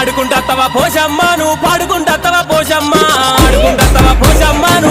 ఆడుకుంటత్తవా పోషమ్మ నువ్వు పాడుకుంటత్తవా పోషమ్మ? ఆడుకుంటత్తవా పోషమ్మ నువ్వు